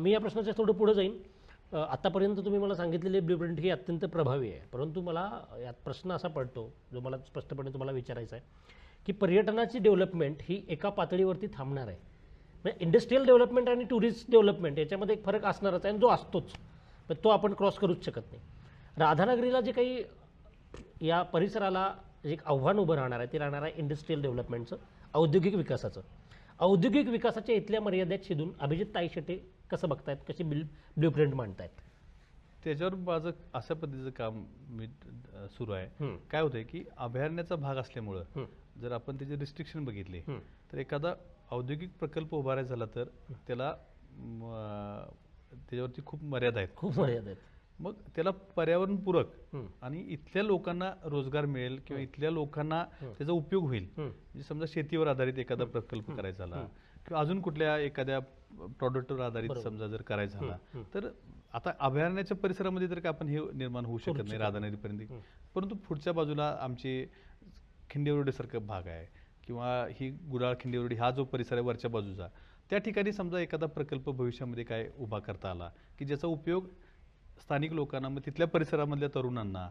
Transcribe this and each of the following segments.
मी या प्रश्नाच्या थोडं पुढे जाईन. आत्तापर्यंत तुम्ही मला सांगितलेले ब्ल्यूप्रिंट ही अत्यंत प्रभावी आहे. परंतु मला यात प्रश्न असा पडतो जो मला स्पष्टपणे तुम्हाला विचारायचा आहे की पर्यटनाची डेव्हलपमेंट ही एका पातळीवरती थांबणार आहे. म्हणजे इंडस्ट्रीयल डेव्हलपमेंट आणि टुरिस्ट डेव्हलपमेंट याच्यामध्ये एक फरक असणारच आहे आणि जो असतोच पण तो आपण क्रॉस करूच शकत नाही. राधानगरीला जे काही या परिसराला जे एक आव्हान उभं राहणार आहे ते राहणार आहे इंडस्ट्रीयल डेव्हलपमेंटचं औद्योगिक विकासाचं. औद्योगिक विकासाच्या इथल्या मर्यादेत शिदून अभिजित ताई शेटे कसं बघतायत? कशी बिल ब्ल्यू प्रिंट मांडतायत? त्याच्यावर माझं अशा पद्धतीचं काम मी सुरू आहे. काय होतंय की अभयारण्याचा भाग असल्यामुळं. जर आपण त्याचे रिस्ट्रिक्शन बघितले. तर एखादा औद्योगिक प्रकल्प उभारायचा झाला तर त्याला त्याच्यावरती खूप मर्यादा आहेत. खूप मर्यादा आहेत. मग त्याला पर्यावरणपूरक. आणि इथल्या लोकांना रोजगार मिळेल किंवा इथल्या लोकांना त्याचा उपयोग होईल. म्हणजे समजा शेतीवर आधारित एखादा प्रकल्प करायचा झाला किंवा अजून कुठल्या एखाद्या प्रॉडक्टवर आधारित समजा जर करायचा झाला तर आता अभयारण्याच्या परिसरामध्ये तर काय आपण हे निर्माण होऊ शकत नाही राधानगरीपर्यंत. परंतु पुढच्या बाजूला आमचे खिंडेवरडीसारखा भाग आहे किंवा ही गुडाळ खिंडेवरडी हा जो परिसर आहे वरच्या बाजूचा त्या ठिकाणी समजा एखादा प्रकल्प भविष्यामध्ये काय उभा करता आला की ज्याचा उपयोग स्थानिक लोकांना मग तिथल्या परिसरामधल्या तरुणांना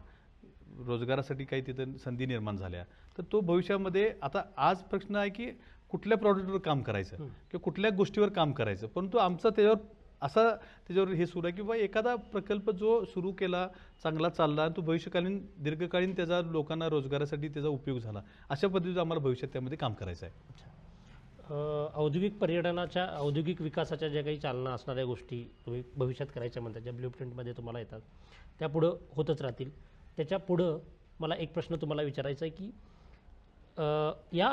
रोजगारासाठी काही तिथं संधी निर्माण झाल्या तर तो भविष्यामध्ये आता आज प्रश्न आहे की कुठल्या प्रॉडक्टवर काम करायचं किंवा कुठल्या गोष्टीवर काम करायचं. परंतु आमचा त्याच्यावर असा त्याच्यावर हे सुरू आहे की बाबा एखादा प्रकल्प जो सुरू केला चांगला चालला आणि तो भविष्यकालीन दीर्घकालीन त्याचा लोकांना रोजगारासाठी त्याचा उपयोग झाला अशा पद्धतीचं आम्हाला भविष्यात त्यामध्ये काम करायचं आहे. औद्योगिक पर्यटनाच्या औद्योगिक विकासाच्या ज्या काही चालना असणाऱ्या गोष्टी तुम्ही भविष्यात करायच्या म्हणता ज्या ब्ल्यू प्रिंटमध्ये तुम्हाला येतात त्या पुढं होतच राहतील. त्याच्या पुढं मला एक प्रश्न तुम्हाला विचारायचा आहे की या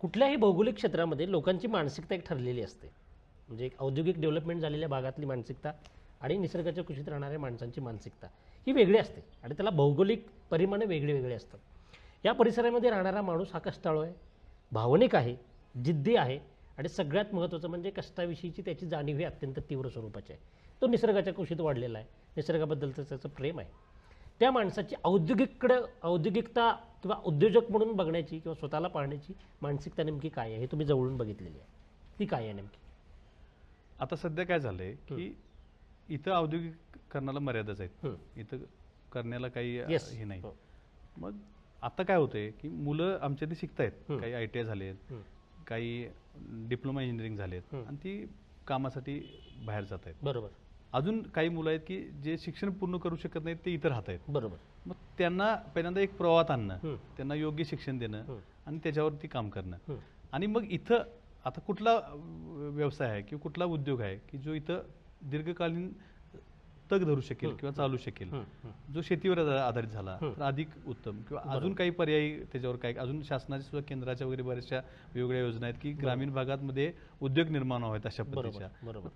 कुठल्याही भौगोलिक क्षेत्रामध्ये लोकांची मानसिकता एक ठरलेली असते. म्हणजे एक औद्योगिक डेव्हलपमेंट झालेल्या भागातली मानसिकता आणि निसर्गाच्या कुशीत राहणाऱ्या माणसांची मानसिकता ही वेगळी असते आणि त्याला भौगोलिक परिमाणं वेगळे वेगळे असतात. या परिसरामध्ये राहणारा माणूस हा कष्टाळू आहे भावनिक आहे जिद्दी आहे आणि सगळ्यात महत्त्वाचं म्हणजे कष्टाविषयीची त्याची जाणीव ही अत्यंत तीव्र स्वरूपाची आहे. तो निसर्गाच्या कुशीत वाढलेला आहे. निसर्गाबद्दलचं त्याचं प्रेम आहे. त्या माणसाची औद्योगिककडं औद्योगिकता किंवा उद्योजक म्हणून बघण्याची किंवा स्वतःला पाहण्याची मानसिकता नेमकी काय आहे हे तुम्ही जवळून बघितलेली आहे ती काय आहे नेमकी आता सध्या काय झालंय की इथं औद्योगिकरणाला मर्यादाच आहेत. इथं करण्याला काही. हे नाही. मग आता काय होतंय की मुलं आमच्या ते शिकतायत. काही आय टी आय झालेत. काही डिप्लोमा इंजिनिअरिंग झालेत. आणि ती कामासाठी बाहेर जात आहेत बरोबर अजून काही मुलं आहेत की जे शिक्षण पूर्ण करू शकत नाहीत ते इथं राहत आहेत बरोबर. मग त्यांना पहिल्यांदा एक प्रवाहात आणणं. त्यांना योग्य शिक्षण देणं. आणि त्याच्यावरती काम करणं. आणि मग इथं आता कुठला व्यवसाय आहे किंवा कुठला उद्योग आहे की जो इथं दीर्घकालीन तग धरू शकेल किंवा चालू शकेल. जो शेतीवर आधा- आधारित झाला तर अधिक उत्तम किंवा अजून काही पर्यायी त्याच्यावर काय अजून शासनाच्या सुद्धा केंद्राच्या वगैरे बऱ्याचशा वेगवेगळ्या योजना आहेत की ग्रामीण भागामध्ये उद्योग निर्माण व्हावेत अशा पद्धतीच्या.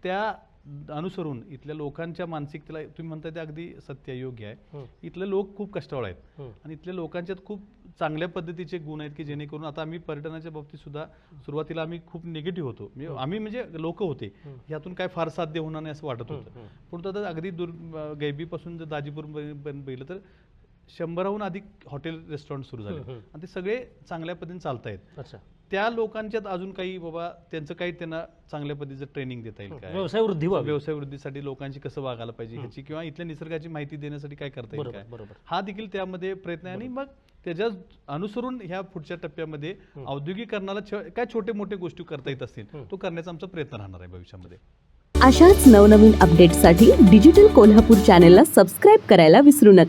त्या अनुसरून इथल्या लोकांच्या मानसिकतेला तुम्ही म्हणताय ते अगदी सत्य योग्य आहे. इथले लोक खूप कष्टाळ आहेत. आणि इथल्या लोकांच्यात खूप चांगल्या पद्धतीचे गुण आहेत की जेणेकरून आता आम्ही पर्यटनाच्या बाबतीत सुद्धा सुरुवातीला आम्ही खूप निगेटिव्ह होतो. आम्ही म्हणजे लोक होते. ह्यातून काय फार साध्य होणार नाही असं वाटत होतं. पण आता अगदी दूर गैबीपासून जर दाजीपूर बघितलं तर शंभराहून अधिक हॉटेल रेस्टॉरंट सुरू झाले. आणि ते सगळे चांगल्या पद्धतीने चालत आहेत अच्छा. त्या लोकांच्यात अजून काही बाबा त्यांचं काही त्यांना चांगल्या पद्धतीचं ट्रेनिंग देता येईल काय? व्यवसाय वृद्धी व्हावी. व्यवसाय वृद्धीसाठी लोकांची कसं वागायला पाहिजे ह्याची किंवा इथल्या निसर्गाची माहिती देण्यासाठी काय करता येईल काय? बरोबर. हा देखील त्यामध्ये प्रयत्न आहे. आणि मग त्याच्या अनुसरून ह्या पुढच्या टप्प्यामध्ये औद्योगिकरणाला काय छोटे मोठे गोष्टी करता येत असतील तो करण्याचा आमचा प्रयत्न राहणार आहे भविष्यामध्ये. अशाच नवनवीन अपडेट्ससाठी डिजिटल कोल्हापूर चॅनेलला सबस्क्राईब करायला विसरू नका.